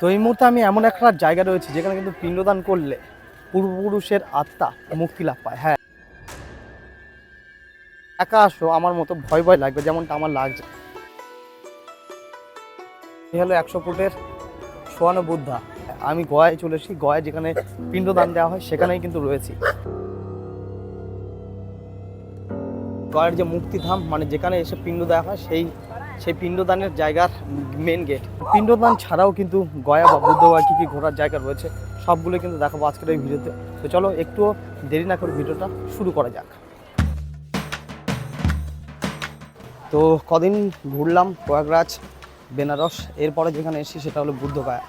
তো এই মুহূর্তে আমি এমন একটা জায়গা রয়েছে যেখানে কিন্তু পিণ্ডদান করলে পূর্বপুরুষের আত্মা মুক্তি লাভ পায়। হ্যাঁ। একা আসো, আমার মতো ভয় ভয় লাগবে, যেমনটা আমার লাগছে। হলো একশো ফুটের সোয়ানো বুদ্ধা। আমি গয়ায় চলে এসেছি, গয়ায় যেখানে পিণ্ডদান দেওয়া হয় সেখানেই কিন্তু রয়েছি। গয়ের যে মুক্তিধাম মানে যেখানে এসে পিণ্ড দেওয়া হয়, সেই সেই পিণ্ডদানের জায়গার মেন গেট পিণ্ডদান ছাড়াও কিন্তু গয়া বা বুদ্ধগয়া কী কী ঘোরার জায়গা রয়েছে সবগুলো কিন্তু দেখাবো আজকের এই ভিডিওতে। তো চলো, একটুও দেরি না করে ভিডিওটা শুরু করা যাক। তো কদিন ঘুরলাম প্রয়াগরাজ, বেনারস, এরপরে যেখানে এসেছি সেটা হলো বুদ্ধগয়া।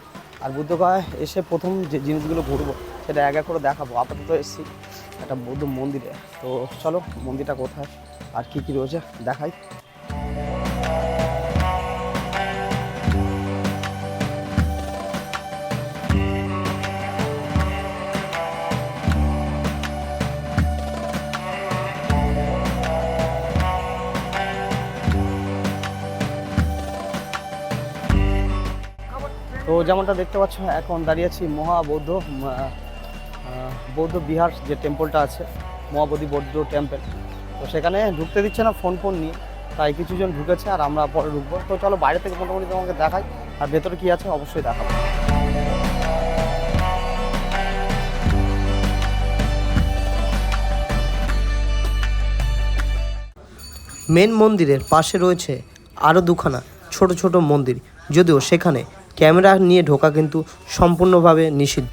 আর বুদ্ধগয়া এসে প্রথম যে জিনিসগুলো ঘুরবো সেটা এক এক করে দেখাবো। আপাতত এসেছি একটা বৌদ্ধ মন্দিরে। তো চলো, মন্দিরটা কোথায় আর কী কী রয়েছে দেখাই। তো যেমনটা দেখতে পাচ্ছ, এখন দাঁড়িয়ে আছি মহাবৌদ্ধ বৌদ্ধ বিহার যে টেম্পলটা আছে মহাবোধি বৌদ্ধ টেম্পল তো সেখানে ঢুকতে দিচ্ছে না ফোন ফোন নিয়ে। তাই কিছুজন ঢুকেছে আর আমরা পরে ঢুকবো। তো চলো বাইরে থেকে মোটামুটি তোমাকে দেখাই, আর ভেতরে কী আছে অবশ্যই দেখাবো। মেন মন্দিরের পাশে রয়েছে আরও দুখানা ছোট ছোট মন্দির, যদিও সেখানে ক্যামেরা নিয়ে ঢোকা কিন্তু সম্পূর্ণভাবে নিষিদ্ধ।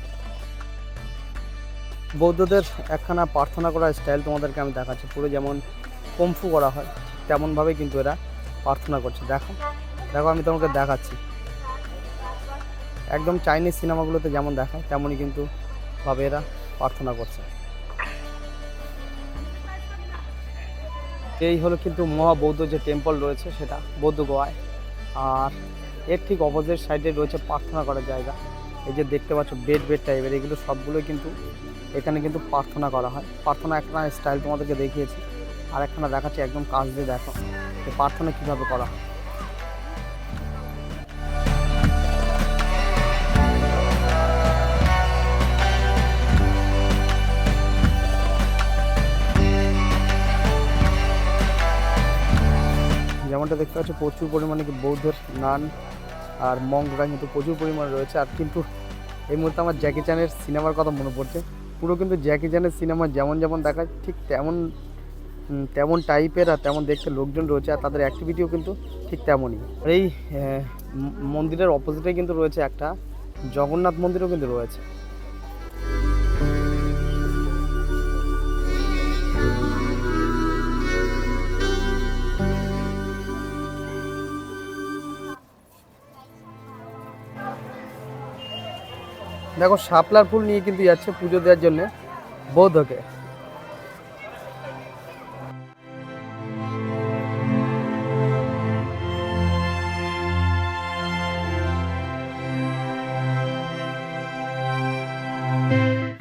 বৌদ্ধদের একখানা প্রার্থনা করার স্টাইল তোমাদেরকে আমি দেখাচ্ছি। পুরো যেমন কমফু করা হয় তেমনভাবে কিন্তু এরা প্রার্থনা করছে। দেখো দেখো আমি তোমাকে দেখাচ্ছি। একদম চাইনিজ সিনেমাগুলোতে যেমন দেখায়, তেমনই কিন্তু ভাবে এরা প্রার্থনা করছে। এই হলো কিন্তু মহাবৌদ্ধ যে টেম্পল রয়েছে সেটা, বৌদ্ধ গোয়ায়। আর এর ঠিক অপোজিট সাইডে রয়েছে প্রার্থনা করার জায়গা। এই যে দেখতে পাচ্ছ বেড বেড টাইপের এগুলো সবগুলোই কিন্তু এখানে কিন্তু প্রার্থনা করা হয়। প্রার্থনা একটা স্টাইল তোমাদেরকে দেখিয়েছি, আর একখানা দেখাচ্ছি একদম কাজ দিয়ে দেখো যে প্রার্থনা কীভাবে করা হয়। যেমনটা দেখতে পাচ্ছ, প্রচুর পরিমাণে বৌদ্ধের নান আর মঙ্গরা কিন্তু প্রচুর পরিমাণে রয়েছে। আর কিন্তু এই মুহূর্তে আমার জ্যাকি চ্যানের সিনেমার কথা মনে পড়ছে। পুরো কিন্তু জ্যাকি চ্যানের সিনেমা যেমন যেমন দেখায়, ঠিক তেমন তেমন টাইপের আর তেমন দেখতে লোকজন রয়েছে আর তাদের অ্যাক্টিভিটিও কিন্তু ঠিক তেমনই। আর এই মন্দিরের অপোজিটে কিন্তু রয়েছে একটা জগন্নাথ মন্দিরও কিন্তু রয়েছে। দেখো শাপলার ফুল নিয়ে কিন্তু যাচ্ছে পুজো দেওয়ার জন্য বৌদ্ধকে।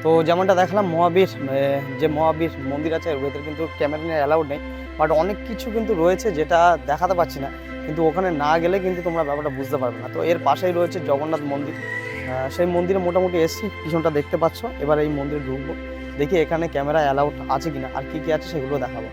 তো যেমনটা দেখলাম মহাবীর যে মহাবীর মন্দির আছে ওর ভেতরে কিন্তু ক্যামেরা নিয়ে অ্যালাউড নেই বাট অনেক কিছু কিন্তু রয়েছে যেটা দেখাতে পাচ্ছি না, কিন্তু ওখানে না গেলে কিন্তু তোমরা ব্যাপারটা বুঝতে পারবে না। তো এর পাশেই রয়েছে জগন্নাথ মন্দির সেই মন্দিরে মোটামুটি এসছি, পিছনটা দেখতে পাচ্ছ। এবার এই মন্দিরে ঢুকবো। দেখি এখানে ক্যামেরা অ্যালাউড আছে কিনা, আর কি কি আছে সেগুলো দেখাবো।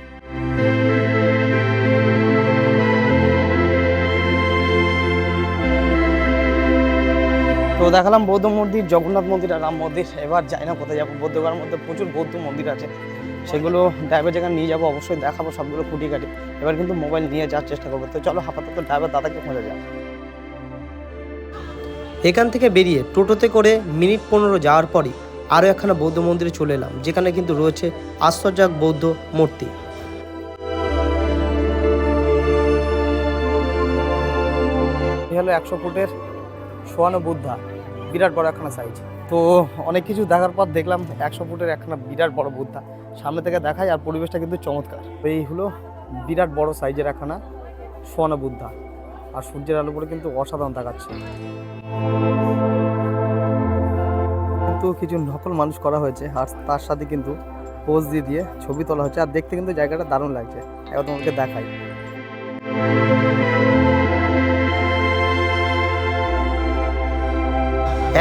তো দেখালাম বৌদ্ধ মন্দির, জগন্নাথ মন্দির আর রাম মন্দির। এবার যাই না কোথায় যাব, বৌদ্ধগড়ার মধ্যে প্রচুর বৌদ্ধ মন্দির আছে। সেগুলো ড্রাইভার যেখানে নিয়ে যাব, অবশ্যই দেখাবো সবগুলো খুঁটি কাটি এবার কিন্তু মোবাইল নিয়ে যাওয়ার চেষ্টা করব। তো চলো আপাতত ড্রাইভার দাদাকে খোঁজা যাক এখান থেকে বেরিয়ে টোটোতে করে মিনিট পনেরো যাওয়ার পরই আরও একখানা বৌদ্ধ মন্দিরে চলে এলাম, যেখানে কিন্তু রয়েছে আশ্চর্যক বৌদ্ধ মূর্তি। হলো একশো ফুটের সোয়ানো বুদ্ধা, বিরাট বড় একখানা সাইজ তো অনেক কিছু দেখার পর দেখলাম একশো ফুটের একখানা বিরাট বড় বুদ্ধা। সামনে থেকে দেখাই আর পরিবেশটা কিন্তু চমৎকার। এই হলো বিরাট বড় সাইজের একখানা সোয়ানো বুদ্ধা। আর সূর্যের আলো কিন্তু অসাধারণ দেখাচ্ছে কিন্তু কিছু নকল মানুষ করা হয়েছে, আর তার সাথে কিন্তু পোজ দিয়ে দিয়ে ছবি তোলা হচ্ছে আর দেখতে কিন্তু জায়গাটা দারুণ লাগছে। এবার তোমাকে দেখাই।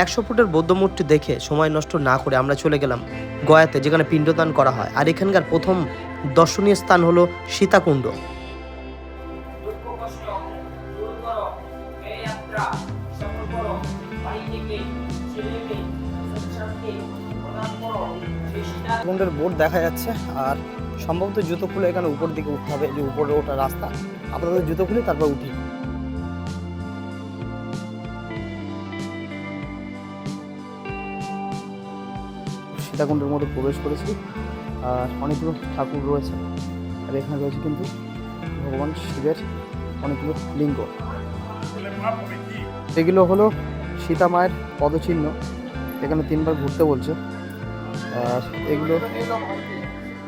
একশো ফুটের বৌদ্ধ মূর্তি দেখে সময় নষ্ট না করে আমরা চলে গেলাম গয়াতে, যেখানে পিণ্ডদান করা হয়। আর এখানকার প্রথম দর্শনীয় স্থান হলো সীতাকুণ্ড। কুণ্ডের বোর্ড দেখা যাচ্ছে আর সম্ভবত জুতো খুলে এখানে উপর দিকে উঠতে হবে, যে উপরে ওঠা রাস্তা। আপাতত জুতো খুলে তারপর উঠি। সীতাকুণ্ডের মধ্যে প্রবেশ করেছি আর অনেকগুলো ঠাকুর রয়েছে। আর এখানে রয়েছে কিন্তু ভগবান শিবের অনেকগুলো লিঙ্গ। এগুলো হলো সীতা মায়ের পদচিহ্ন, এখানে তিনবার ঘুরতে বলছে। আর এগুলো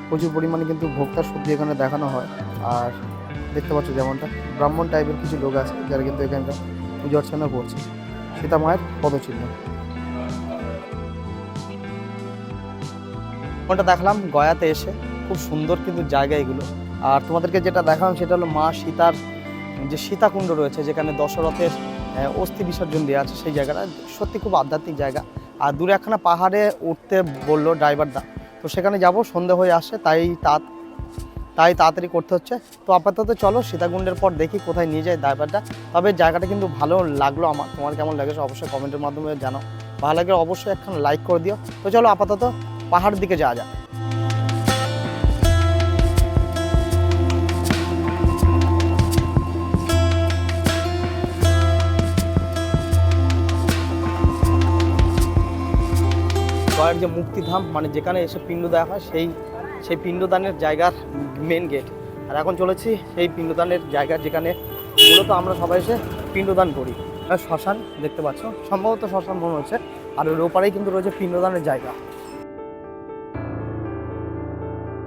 প্রচুর পরিমাণে কিন্তু ভোক্তার সত্যি এখানে দেখানো হয়। আর দেখতে পাচ্ছ যেমনটা, ব্রাহ্মণ টাইপের কিছু লোক আছে যারা কিন্তু এখানকার পুজো অর্চনা করছে। সীতা মায়ের পদচিহ্ন। ওটা দেখলাম, গয়াতে এসে খুব সুন্দর কিন্তু জায়গা এগুলো। আর তোমাদেরকে যেটা দেখালাম সেটা হলো মা সীতার যে সীতাকুণ্ড রয়েছে, যেখানে দশরথের অস্থি বিসর্জন দেওয়া আছে সেই জায়গাটা। সত্যি খুব আধ্যাত্মিক জায়গা। আর দূরে একখানা পাহাড়ে উঠতে বলল ড্রাইভার দা। তো সেখানে যাব, সন্ধে হয়ে আসছে তাই তা তাই তাড়াতাড়ি করতে হচ্ছে। তো আপাতত চলো, সীতাকুণ্ডের পর দেখি কোথায় নিয়ে যায় ড্রাইভারটা তবে জায়গাটা কিন্তু ভালো লাগল আমার। তোমার কেমন লাগেছে অবশ্যই কমেন্টের মাধ্যমে জানাও। ভালো লাগলে অবশ্যই একখানা লাইক করে দিও। তো চলো আপাতত পাহাড়ের দিকে যাওয়া যাক। গয়ের যে মুক্তিধাম মানে যেখানে এসে পিণ্ড দেওয়া হয়, সেই সেই পিণ্ডদানের জায়গার মেন গেট আর এখন চলেছি সেই পিণ্ডদানের জায়গা যেখানে মূলত আমরা সবাই এসে পিণ্ডদান করি। শ্মশান দেখতে পাচ্ছ, সম্ভবত শ্মশান মনে হচ্ছে। আর ওর ওপারেই কিন্তু রয়েছে পিণ্ডদানের জায়গা।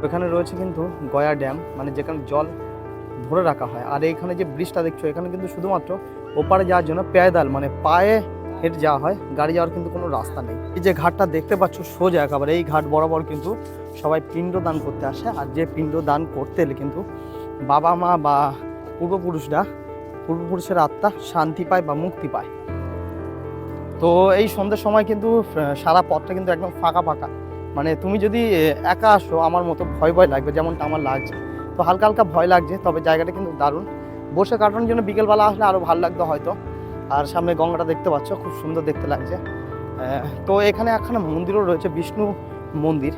ওখানে রয়েছে কিন্তু গয়া ড্যাম মানে যেখানে জল ধরে রাখা হয়। আর এইখানে যে ব্রিজটা দেখছ, এখানে কিন্তু শুধুমাত্র ওপারে যাওয়ার জন্য পেয়দাল মানে পায়ে হেঁটে যাওয়া হয়, গাড়ি যাওয়ার কিন্তু কোনো রাস্তা নেই। এই যে ঘাটটা দেখতে পাচ্ছ সোজা একেবারে, এই ঘাট বরাবর কিন্তু সবাই পিণ্ড দান করতে আসে, আর যে পিণ্ড দান করতে এলে কিন্তু বাবা মা বা পূর্বপুরুষরা, পূর্বপুরুষের আত্মা শান্তি পায় বা মুক্তি পায়। তো এই সন্ধ্যের সময় কিন্তু সারা পথটা কিন্তু একদম ফাঁকা ফাঁকা। মানে তুমি যদি একা আসো, আমার মতো ভয় ভয় লাগবে, যেমনটা আমার লাগছে। তো হালকা হালকা ভয় লাগছে, তবে জায়গাটা কিন্তু দারুণ। বসে কাটানোর জন্য বিকেলবেলা আসলে আরও ভালো লাগতো হয়তো। আর সামনে গঙ্গাটা দেখতে পাচ্ছ, খুব সুন্দর দেখতে লাগছে। তো এখানে একখানা মন্দিরও রয়েছে, বিষ্ণু মন্দির,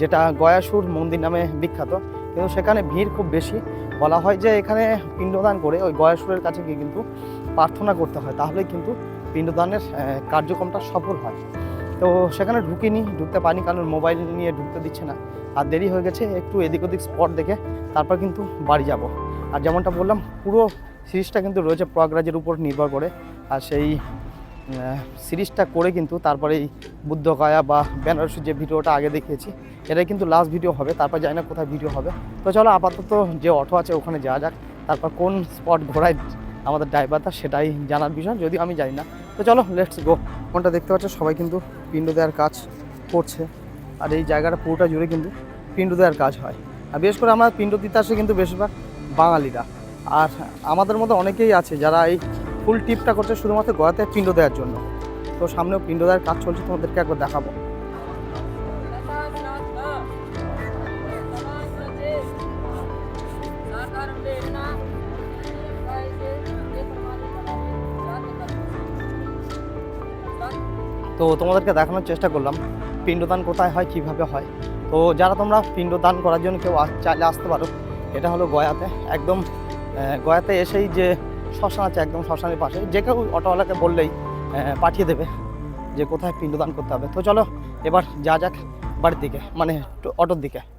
যেটা গয়াসুর মন্দির নামে বিখ্যাত। কিন্তু সেখানে ভিড় খুব বেশি। বলা হয় যে এখানে পিণ্ডদান করে ওই গয়াসুরের কাছে গিয়ে কিন্তু প্রার্থনা করতে হয়। তাহলে কিন্তু পিণ্ডদানের কার্যক্রমটা সফল হয়। তো সেখানে ঢুকিনি, ঢুকতে পারিনি কারণ মোবাইল নিয়ে ঢুকতে দিচ্ছে না। আর দেরি হয়ে গেছে, একটু এদিক ওদিক স্পট দেখে তারপর কিন্তু বাড়ি যাব। আর যেমনটা বললাম, পুরো সিরিজটা কিন্তু রয়েছে প্রয়াগরাজের উপর নির্ভর করে। আর সেই সিরিজটা করে কিন্তু তারপরে এই বুদ্ধগয়া বা বেনারসির যে ভিডিওটা আগে দেখিয়েছি, এটাই কিন্তু লাস্ট ভিডিও হবে, তারপর জানি না কোথায় ভিডিও হবে। তো চলো আপাতত যে অটো আছে ওখানে যাওয়া যাক, তারপর কোন স্পট ঘোরায় আমাদের ড্রাইভারটা সেটাই জানার বিষয়, যদিও আমি জানি না। তো চলো লেটস গো কোনটা দেখতে পাচ্ছ, সবাই কিন্তু পিণ্ড দেওয়ার কাজ করছে। আর এই জায়গাটা পুরোটা জুড়ে কিন্তু পিণ্ড দেওয়ার কাজ হয়। আর বিশেষ করে আমার পিণ্ড দিতে আসে কিন্তু বেশিরভাগ বাঙালিরা। আর আমাদের মধ্যে অনেকেই আছে যারা এই ফুল টিপটা করছে শুধুমাত্র গয়াতে পিণ্ড দেওয়ার জন্য। তো সামনেও পিণ্ড দেওয়ার কাজ চলছে, তোমাদেরকে একবার দেখাবো। তো তোমাদেরকে দেখানোর চেষ্টা করলাম, পিণ্ডদান কোথায় হয়, কীভাবে হয়। তো যারা তোমরা পিণ্ডদান করার জন্য কেউ চাইলে আসতে পারো। এটা হলো গয়াতে, একদম গয়াতে এসেই যে শ্মশান আছে, একদম শ্মশানের পাশে, যে কেউ অটোওয়ালাকে বললেই পাঠিয়ে দেবে যে কোথায় পিণ্ডদান করতে হবে। তো চলো, এবার যা যাক বাড়ির দিকে মানে অটোর দিকে।